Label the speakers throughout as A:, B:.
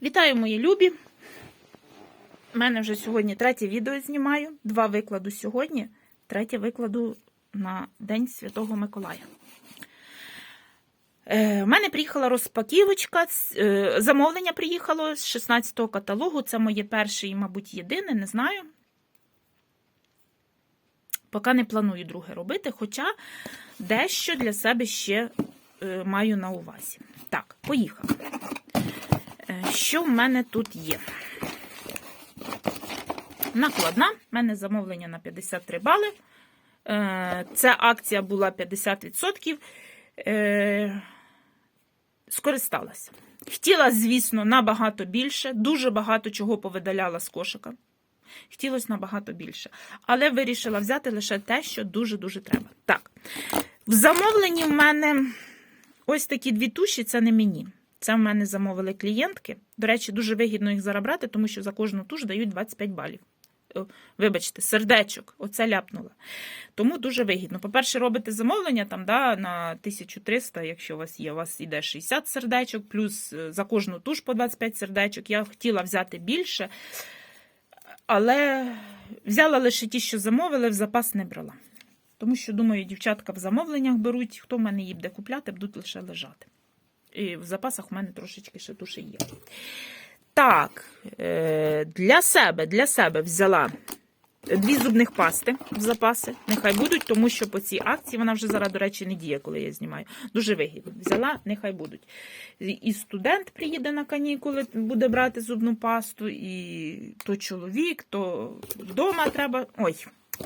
A: Вітаю, мої любі! У мене вже сьогодні третє відео знімаю. Два викладу сьогодні, третє викладу на День Святого Миколая. Е, У мене приїхала розпаківочка, е, замовлення приїхало з 16-го каталогу. Це моє перше і, мабуть, єдине, не знаю. Поки не планую друге робити, хоча дещо для себе ще е, маю на увазі. Так, поїхали. Що в мене тут є? Накладна. У мене замовлення на 53 бали. Е, Ця акція була 50%. Е, Скористалася. Хотіла, звісно, набагато більше, дуже багато чого повидаляла з кошика. Хотілося набагато більше. Але вирішила взяти лише те, що дуже-дуже треба. Так, в замовленні в мене ось такі дві туші, це не мені. Це в мене замовили клієнтки. До речі, дуже вигідно їх зараз брати, тому що за кожну туш дають 25 балів. Вибачте, сердечок, оце ляпнула. Тому дуже вигідно. По-перше, робите замовлення там, да, на 1300, якщо у вас є, у вас йде 60 сердечок, плюс е, за кожну туш по 25 сердечок. Я хотіла взяти більше, але взяла лише ті, що замовили, в запас не брала. Тому що, думаю, дівчатка в замовленнях беруть, хто в мене її буде купляти, будуть лише лежати. І в запасах у мене трошечки ще туші є. Так, е, для себе, для себе взяла дві зубних пасти в запаси. Нехай будуть, тому що по цій акції вона вже зараз, до речі, не діє, коли я знімаю. Дуже вигідно. Взяла, нехай будуть. І студент приїде на канікули, буде брати зубну пасту, і то чоловік, то вдома треба. Ой.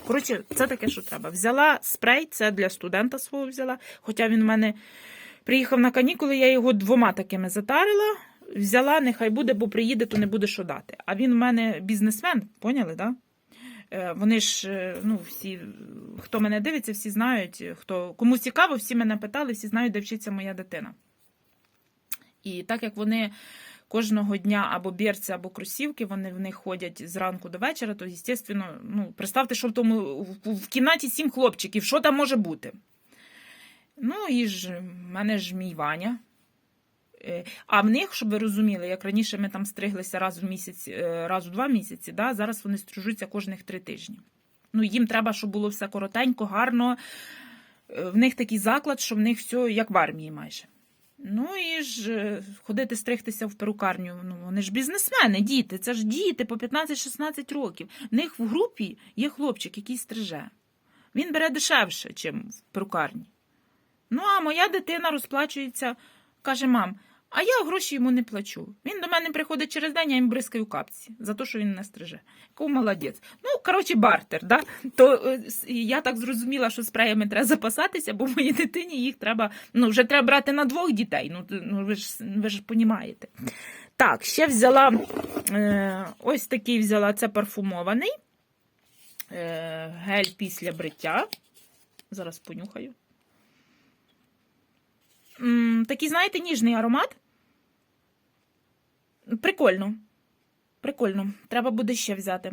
A: Коротше, це таке, що треба. Взяла спрей, це для студента свого взяла. Хоча він в мене приїхав на канікули, я його двома такими затарила. Взяла, нехай буде, бо приїде, то не буде що дати. А він в мене бізнесмен, поняли. Да? Е, Вони ж, е, ну, всі, хто мене дивиться, всі знають, хто кому цікаво, всі мене питали, всі знають, де вчиться моя дитина. І так як вони кожного дня або берці, або кросівки, вони в них ходять зранку до вечора, то, звісно, ну, представте, що в тому в кімнаті сім хлопчиків, що там може бути. Ну, і ж в мене ж мій Ваня. Е, А в них, щоб ви розуміли, як раніше ми там стриглися раз в місяць, е, раз у два місяці, да, зараз вони стрижуться кожних три тижні. Ну, їм треба, щоб було все коротенько, гарно. Е, В них такий заклад, що в них все як в армії майже. Ну і ж ходити стригтися в перукарню. Ну, вони ж бізнесмени, діти, це ж діти по 15-16 років. В них в групі є хлопчик, який стриже. Він бере дешевше, ніж в перукарні. Ну, а моя дитина розплачується, каже: мам, а я гроші йому не плачу. Він до мене приходить через день, я їм бризкаю капці за те, що він не стриже. Ков молодець. Ну, коротше, бартер. Да? То е, я так зрозуміла, що спреями треба запасатися, бо моїй дитині їх треба. Ну, вже треба брати на двох дітей. Ну, ну ви ж ви ж розумієте. Так, ще взяла е, ось такий взяла це парфумований е, гель після бриття. Зараз понюхаю. Такий, знаєте, ніжний аромат. Прикольно. Прикольно. Треба буде ще взяти.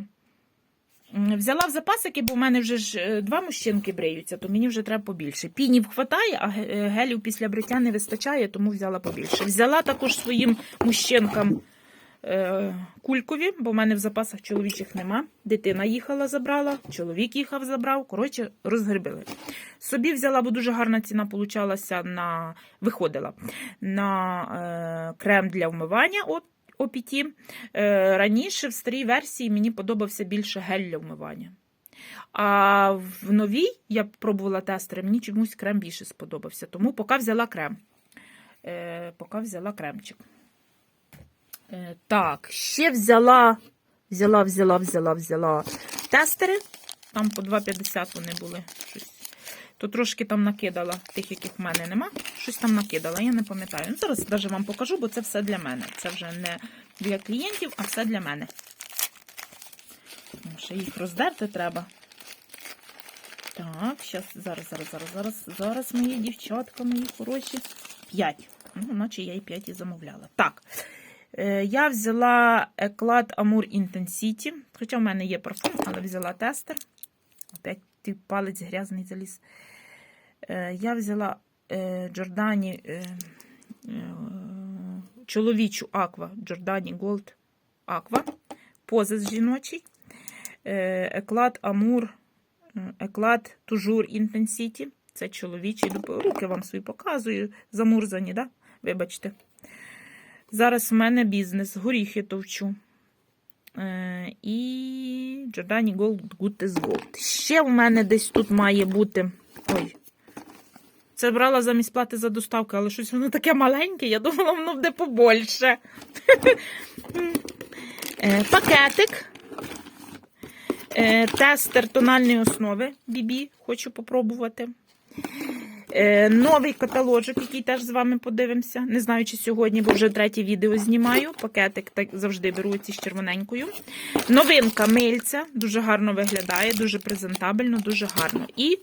A: Взяла в запасики, бо в мене вже ж е, два мужчинки бриються, то мені вже треба побільше. Пінів хватає, а е, гелів після бриття не вистачає, тому взяла побільше. Взяла також своїм мужчинкам кулькові, бо в мене в запасах чоловічих нема. Дитина їхала, забрала, чоловік їхав, забрав. Коротше, розгребили. Собі взяла, бо дуже гарна ціна получалася на виходила на е, крем для вмивання от опіті. Е, раніше в старій версії мені подобався більше гель для вмивання. А в новій я пробувала тестери, мені чомусь крем більше сподобався. Тому поки взяла крем. Е, поки взяла кремчик. Е, так, ще взяла, взяла, взяла, взяла, взяла тестери. Там по 2,50 вони були. Щось. То трошки там накидала тих, яких в мене нема. Щось там накидала, я не пам'ятаю. Ну, зараз навіть вам покажу, бо це все для мене. Це вже не для клієнтів, а все для мене. Ще їх роздерти треба. Так, щас, зараз, зараз, зараз, зараз, зараз мої дівчатка, мої хороші. П'ять. Ну, наче я і п'ять і замовляла. Так. Е, Я взяла Еклад Amour Intensity, хоча в мене є парфум, але взяла тестер. Опять ти палець грязний заліз. Е, Я взяла е, Джордані чоловічу Аква Giordani Gold Aqua, позис жіночий, еклад Амур, еклад Тужур Intensity. Це чоловічий. Руки вам свої показую. Замурзані, да? Вибачте. Зараз в мене бізнес, горіхи товчу. Е, і Giordani Gold Good is Gold. Ще в мене десь тут має бути. Ой. Це брала замість плати за доставку, але щось воно таке маленьке, я думала, воно буде побольше. Е, Пакетик. Е, Тестер тональної основи BB. Хочу попробувати. Е, Новий каталожик, який теж з вами подивимося. Не знаю, чи сьогодні, бо вже третє відео знімаю. Пакетик так завжди беру ці з червоненькою. Новинка мильця. Дуже гарно виглядає, дуже презентабельно, дуже гарно. І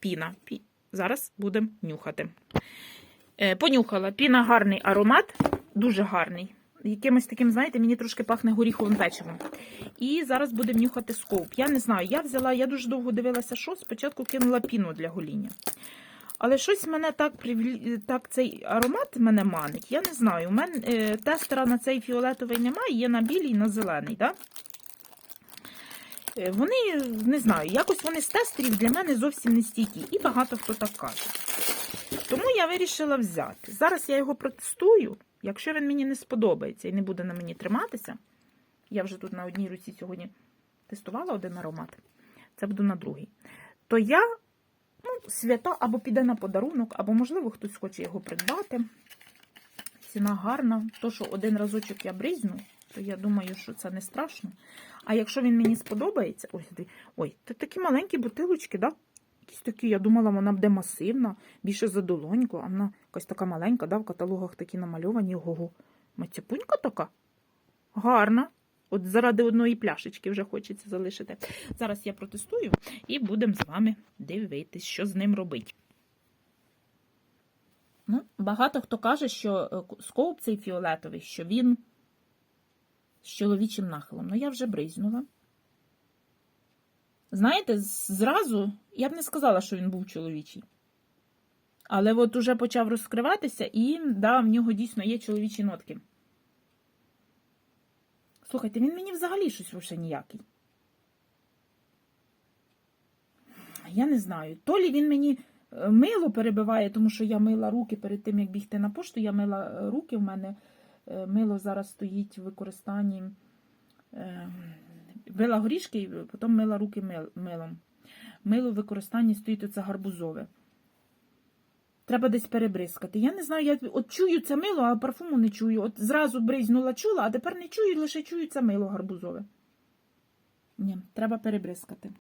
A: піна. Пі- Зараз будемо нюхати. Е, Понюхала. Піна гарний аромат, дуже гарний. Якимось таким, знаєте, мені трошки пахне горіховим печивом. І зараз будемо нюхати скоуп. Я не знаю, я взяла, я дуже довго дивилася, що спочатку кинула піну для гоління. Але щось мене так так цей аромат мене манить. Я не знаю. У мене е, тестера на цей фіолетовий немає, є на білий і на зелений. Да? Е, Вони не знаю, якось вони з тестерів для мене зовсім не стійкі. І багато хто так каже. Тому я вирішила взяти. Зараз я його протестую. Якщо він мені не сподобається і не буде на мені триматися, я вже тут на одній руці сьогодні тестувала один аромат, це буду на другий. То я свята або піде на подарунок, або, можливо, хтось хоче його придбати. Ціна гарна. То, що один разочок я бризну, то я думаю, що це не страшно. А якщо він мені сподобається, ой, ой, це такі маленькі бутилочки, да? Якісь такі, я думала, вона буде масивна, більше за долоньку, а вона якась така маленька, да? в каталогах такі намальовані. Ого, мацяпунька така. Гарна. От заради одної пляшечки вже хочеться залишити. Зараз я протестую і будемо з вами дивитись, що з ним робити. Ну, багато хто каже, що е, скоуп цей фіолетовий, що він з чоловічим нахилом. Ну, я вже бризнула. Знаєте, зразу я б не сказала, що він був чоловічий. Але от уже почав розкриватися, і да, в нього дійсно є чоловічі нотки. Слухайте, він мені взагалі щось вообще ніякий. Я не знаю. То лі він мені е, мило перебиває, тому що я мила руки перед тим, як бігти на пошту, я мила е, руки. В мене е, мило зараз стоїть в використанні. Вила горішки, і потім мила руки мил- милом. Мило в використанні стоїть оце гарбузове. Треба десь перебризкати. Я не знаю, я от чую це мило, а парфуму не чую. От зразу бризнула, чула, а тепер не чую, лише чую це мило гарбузове. Ні, треба перебризкати.